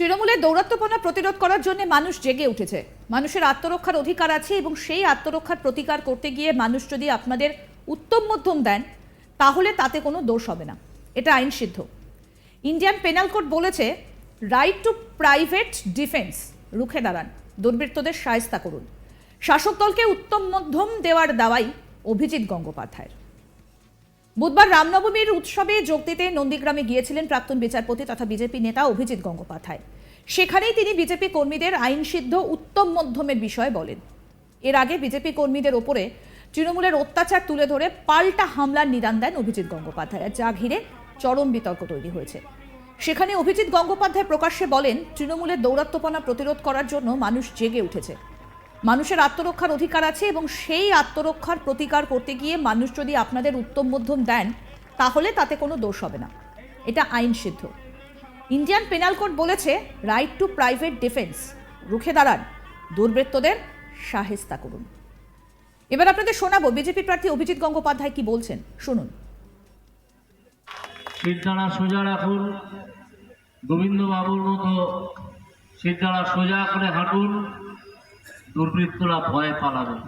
তৃণমূলের দৌরাত্মপনা প্রতিরোধ করার জন্য মানুষ জেগে উঠেছে। মানুষের আত্মরক্ষার অধিকার আছে এবং সেই আত্মরক্ষার প্রতিকার করতে গিয়ে মানুষ যদি আপনাদের উত্তম মধ্যম দেন, তাহলে তাতে কোনো দোষ হবে না। এটা আইন সিদ্ধ। ইন্ডিয়ান পেনাল কোড বলেছে রাইট টু প্রাইভেট ডিফেন্স রুখে দাঁড়ান। দুর্বৃত্তদের সায়স্তা করুন। শাসক দলকে উত্তম মধ্যম দেওয়ার দাওয়াই অভিজিৎ গঙ্গোপাধ্যায়ের। বুধবার রামনবমীর উৎসবে যোগ দিতে নন্দীগ্রামে গিয়েছিলেন প্রাক্তন বিচারপতি তথা বিজেপি নেতা অভিজিৎ গঙ্গোপাধ্যায়। সেখানেই তিনি বিজেপি কর্মীদের আইনসিদ্ধ উত্তম মধ্যমের বিষয়ে বলেন। এর আগে বিজেপি কর্মীদের ওপরে তৃণমূলের অত্যাচার তুলে ধরে পাল্টা হামলার নিদান দেন অভিজিৎ গঙ্গোপাধ্যায় যা ঘিরে চরম বিতর্ক তৈরি হয়েছে। সেখানে অভিজিৎ গঙ্গোপাধ্যায় প্রকাশ্যে বলেন, তৃণমূলের দৌরাত্মপনা প্রতিরোধ করার জন্য মানুষ জেগে উঠেছে। মানুষের আত্মরক্ষার অধিকার আছে এবং সেই আত্মরক্ষার প্রতিকার করতে গিয়ে মানুষ যদি আপনাদের উত্তম মধ্যম দেন, তাহলে তাতে কোনো দোষ হবে না। এটা আইন সিদ্ধ। ইন্ডিয়ান পেনাল কোড বলেছে রাইট টু প্রাইভেট ডিফেন্স রুখে দাঁড়ান। দুর্বৃত্তদের সাহেস্তা করুন। এবার আপনাদের শোনাবো, বিজেপি প্রার্থী অভিজিৎ গঙ্গোপাধ্যায় কি বলছেন? শুনুন। সিদ্ধারা সোজা রাখুন। গোবিন্দবাবুর মতো সিদ্ধারা সোজা করে হাঁটুন। দুর্বৃত্তরা ভয় পালাবে।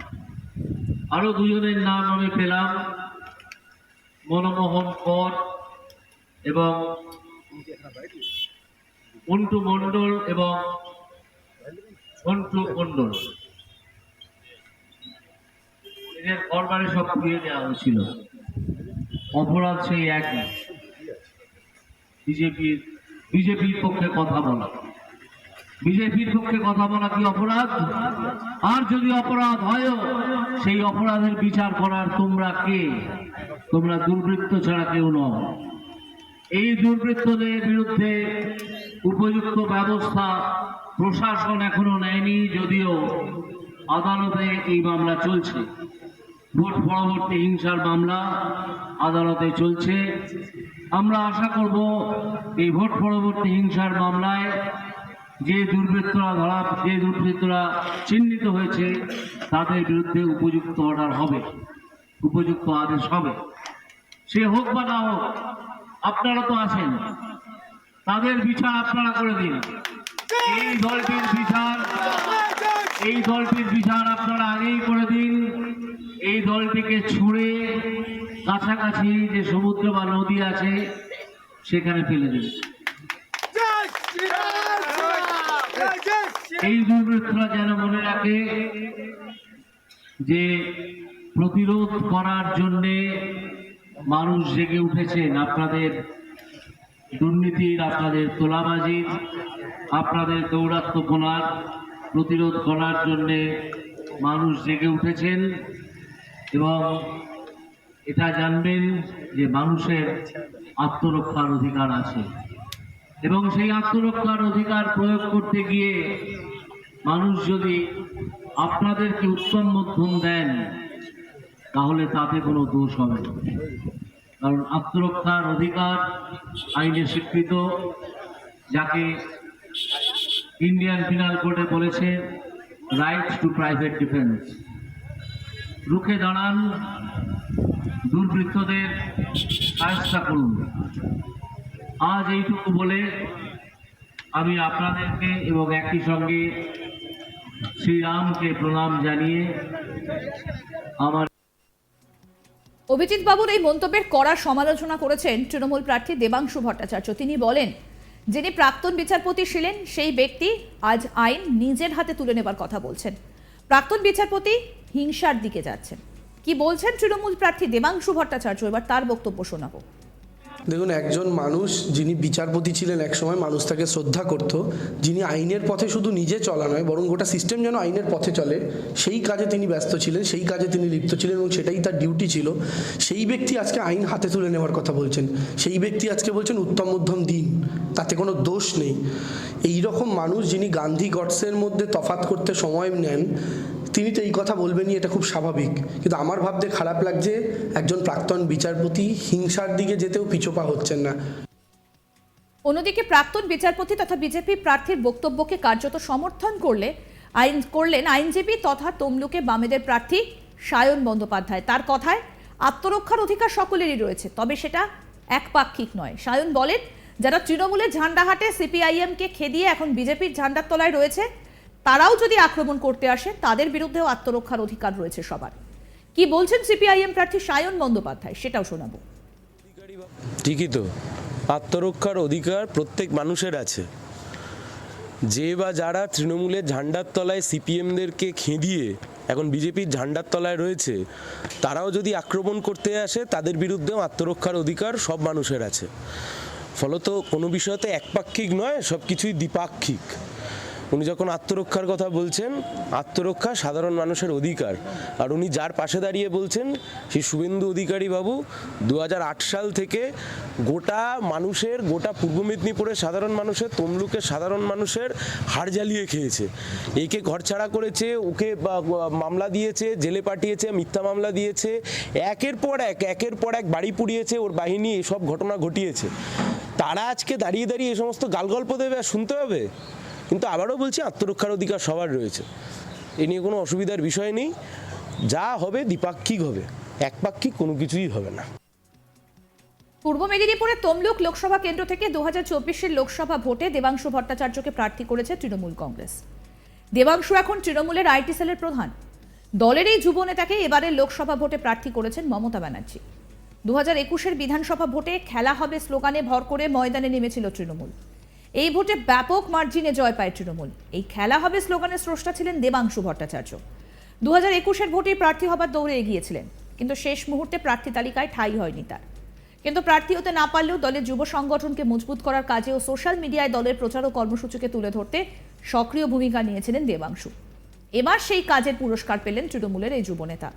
আরও দুজনের নাম আমি পেলাম। মনমোহন কর এবং মন্টু মণ্ডল এবং সন্টু মণ্ডল এদের ঘর বাড়ি সব পুড়িয়ে দেওয়া হয়েছিল। অপরাধ সেই একই বিজেপির বিজেপির পক্ষে কথা বলা। বিজেপির পক্ষে কথা বলা কি অপরাধ? আর যদি অপরাধ হয়ও, সেই অপরাধের বিচার করার তোমরা কে? তোমরা দুর্বৃত্ত ছাড়া কেউ নও। এই দুর্বৃত্তদের বিরুদ্ধে উপযুক্ত ব্যবস্থা প্রশাসন এখনও নেয়নি, যদিও আদালতে এই মামলা চলছে। ভোট পরবর্তী হিংসার মামলা আদালতে চলছে। আমরা আশা করব এই ভোট পরবর্তী হিংসার মামলায় যে দুর্বৃত্তরা ধরা, যে দুর্বৃত্তরা চিহ্নিত হয়েছে, তাদের বিরুদ্ধে উপযুক্ত অর্ডার হবে, উপযুক্ত আদেশ হবে। সে হোক বা না হোক, আপনারা তো আছেন। তাদের বিচার আপনারা করে দিন। এই দলটির বিচার, এই দলটির বিচার আপনারা আগেই করে দিন। এই দলটিকে ছুঁড়ে কাছাকাছি যে সমুদ্র বা নদী আছে, সেখানে ফেলে দিন। এই দুর্বৃত্তরা যেন মনে রাখে যে প্রতিরোধ করার জন্যে মানুষ জেগে উঠেছেন আপনাদের দুর্নীতির, আপনাদের তোলাবাজির, আপনাদের দৌরাত্মপনার প্রতিরোধ করার জন্যে মানুষ জেগে উঠেছেন এবং এটা জানবেন যে মানুষের আত্মরক্ষার অধিকার আছে। এবং সেই আত্মরক্ষার অধিকার প্রয়োগ করতে গিয়ে মানুষ যদি আপনাদেরকে উত্তম মধ্যম দেন, তাহলে তাতে কোনো দোষ হবে না। কারণ আত্মরক্ষার অধিকার আইনে স্বীকৃত, যাকে ইন্ডিয়ান পিনাল কোর্টে বলেছে রাইট টু প্রাইভেট ডিফেন্স রুখে দাঁড়ান, দুর্বৃত্তদের সাহায্য করুন। আজ এইটুকু বলে আমি আপনাদেরকে এবং একই সঙ্গে শ্রীরামকে প্রণাম জানিয়ে আমার অভিজিৎ বাবুর এই মন্তব্যের কড়া সমালোচনা করেছেন তৃণমূল প্রার্থী দেবাংশু ভট্টাচার্য। তিনি বলেন, যিনি প্রাক্তন বিচারপতি ছিলেন, সেই ব্যক্তি আজ আইন নিজের হাতে তুলে নেবার কথা বলছেন। প্রাক্তন বিচারপতি হিংসার দিকে যাচ্ছেন। কি বলছেন তৃণমূল প্রার্থী দেবাংশু ভট্টাচার্য? এবার তার বক্তব্য শোনাবো। দেখুন, একজন মানুষ যিনি বিচারপতি ছিলেন, একসময় মানুষ তাকে শ্রদ্ধা করত। যিনি আইনের পথে শুধু নিজে চলা নয়, বরং গোটা সিস্টেম যেন আইনের পথে চলে, সেই কাজে তিনি ব্যস্ত ছিলেন, সেই কাজে তিনি লিপ্ত ছিলেন এবং সেটাই তার ডিউটি ছিল। সেই ব্যক্তি আজকে আইন হাতে তুলে নেওয়ার কথা বলছেন। সেই ব্যক্তি আজকে বলছেন, উত্তম মধ্যম দিন, তাতে কোনো দোষ নেই। এই রকম মানুষ যিনি গান্ধী গডসের মধ্যে তফাত করতে সময় নেন তিনি তো এই কথা বলবেনই, এটা খুব স্বাভাবিক। কিন্তু আমার ভাবতে খারাপ লাগছে একজন প্রাক্তন বিচারপতি হিংসার দিকে যেতেও পিছোপা হচ্ছেন না। অন্যদিকে প্রাক্তন বিচারপতি তথা বিজেপি প্রার্থীর বক্তব্যকে কার্যত সমর্থন করলে আইন, করলেন আইনজীবী তথা তমলুকে বামেদের প্রার্থী সায়ন বন্দ্যোপাধ্যায়। তার কথায়, আত্মরক্ষার অধিকার সকলেরই রয়েছে, তবে সেটা একপাক্ষিক নয়। সায়ন বলেন, যারা তৃণমূলের ঝান্ডা হাটে সিপিআইএম কে খেদিয়ে এখন বিজেপির ঝান্ডার তলায় রয়েছে তারাও যদি আক্রমণ করতে আসে, তাদের বিরুদ্ধেও আত্মরক্ষার অধিকার রয়েছে সবার। কি বলছেন সিপিআইএম প্রার্থী সায়ন বন্দ্যোপাধ্যায়? সেটাও শোনাবো। ঠিকই তো। আত্মরক্ষার অধিকার প্রত্যেক মানুষের আছে। যে বা যারা তৃণমূলের ঝান্ডার তলায় সিপিএমদেরকে খেঁদিয়ে এখন বিজেপির ঝান্ডার তলায় রয়েছে, তারাও যদি আক্রমণ করতে আসে, তাদের বিরুদ্ধেও আত্মরক্ষার অধিকার সব মানুষের আছে। ফলত কোনো বিষয়তে একপাক্ষিক নয় সব কিছুই দ্বিপাক্ষিক। উনি যখন আত্মরক্ষার কথা বলছেন, আত্মরক্ষা সাধারণ মানুষের অধিকার। আর উনি যার পাশে দাঁড়িয়ে বলছেন সেই শুভেন্দু অধিকারী বাবু দু হাজার আট সাল থেকে গোটা মানুষের, গোটা পূর্ব মেদিনীপুরের সাধারণ মানুষের, তমলুকের সাধারণ মানুষের হাড় জ্বালিয়ে খেয়েছে। একে ঘরছাড়া করেছে, ওকে মামলা দিয়েছে, জেলে পাঠিয়েছে, মিথ্যা মামলা দিয়েছে। একের পর এক, একের পর এক বাড়ি পুড়িয়েছে, ওর বাহিনী এসব ঘটনা ঘটিয়েছে। তারা আজকে দাঁড়িয়ে দাঁড়িয়ে এই সমস্ত গালগল্প দেবে আর শুনতে হবে? কিন্তু আবারও বলছি, আত্মরক্ষার অধিকার সবার রয়েছে। এ নিয়ে কোনো অসুবিধার বিষয় নেই। যা হবে দ্বিপাক্ষিক হবে, একপাক্ষিক কোনো কিছুই হবে না। পূর্ব মেদিনীপুরের তমলুক লোকসভা কেন্দ্র থেকে দু হাজার লোকসভা ভোটে দেবাংশু ভট্টাচার্যকে প্রার্থী করেছে তৃণমূল কংগ্রেস। দেবাংশু এখন তৃণমূলের আইটি সেলের প্রধান। দলের এই যুব নেতাকে এবারের লোকসভা ভোটে প্রার্থী করেছেন মমতা ব্যানার্জি। দু হাজার একুশের বিধানসভা ভোটে খেলা হবে স্লোগানে ভর করে ময়দানে নেমেছিল তৃণমূল। এই ভোটে ব্যাপক মার্জিনে জয় পায় তৃণমূল। এই খেলা হবে স্লোগানের স্রষ্টা ছিলেন দেবাংশু ভট্টাচার্য। দু হাজার একুশের ভোটেই প্রার্থী হবার দৌড়ে এগিয়েছিলেন, কিন্তু শেষ মুহূর্তে প্রার্থী তালিকায় ঠাঁই হয়নি তার। কিন্তু প্রার্থী হতে না পারলেও দলের যুব সংগঠনকে মজবুত করার কাজে ও সোশ্যাল মিডিয়ায় দলের প্রচার ও কর্মসূচিকে তুলে ধরতে সক্রিয় ভূমিকা নিয়েছিলেন দেবাংশু। এবার সেই কাজের পুরস্কার পেলেন তৃণমূলের এই যুবনেতা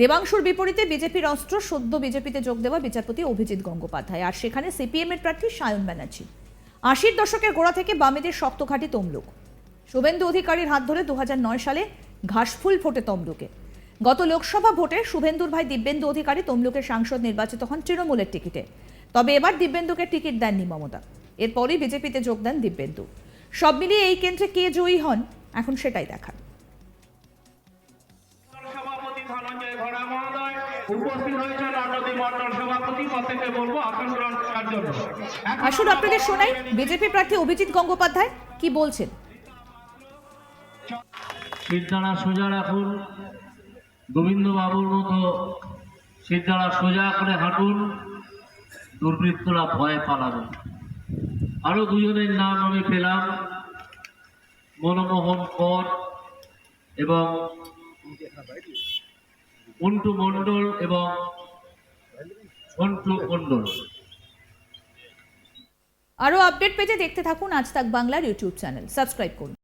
দেবাংশুর বিপরীতে বিজেপির অস্ত্র সদ্য বিজেপিতে যোগ দেওয়া বিচারপতি অভিজিৎ গঙ্গোপাধ্যায়, আর সেখানে সিপিএম এর প্রার্থী সায়ন ব্যানার্জি। আশির দশকের গোড়া থেকে বামেদের শক্ত ঘাটি তমলুক। শুভেন্দু অধিকারীর হাত ধরে দু হাজার নয় সালে ঘাসফুল ফোটে তমলুকে। গত লোকসভা ভোটে শুভেন্দুর ভাই দিব্যেন্দু অধিকারী তমলুকের সাংসদ নির্বাচিত হন তৃণমূলের টিকিটে। তবে এবার দিব্যেন্দুকে টিকিট দেননি মমতা। এরপরই বিজেপিতে যোগ দেন দিব্যেন্দু। সব মিলিয়ে এই কেন্দ্রে কে জয়ী হন, এখন সেটাই দেখার। উপস্থিত হয়েছেন অন্যদি মন্ডল সভাপতি প্রত্যেকে বলব আসন গ্রহণ করার জন্য। আসুন আপনাদের শোনাই বিজেপি প্রার্থী অভিজিৎ গঙ্গোপাধ্যায় কি বলছেন? সিদ্ধারা সোজা রাখুন। গোবিন্দবাবুর মতো সিদ্ধারা সোজা করে হাঁটুন। দুর্বৃত্তরা ভয়ে পালাবে আরও দুজনের নাম আমি পেলাম। মনমোহন কর এবং মন্টু মণ্ডল এবং অন্টু মণ্ডল আরও আপডেট পেতে দেখতে থাকুন আজ তাক বাংলার ইউটিউব চ্যানেল। সাবস্ক্রাইব করুন।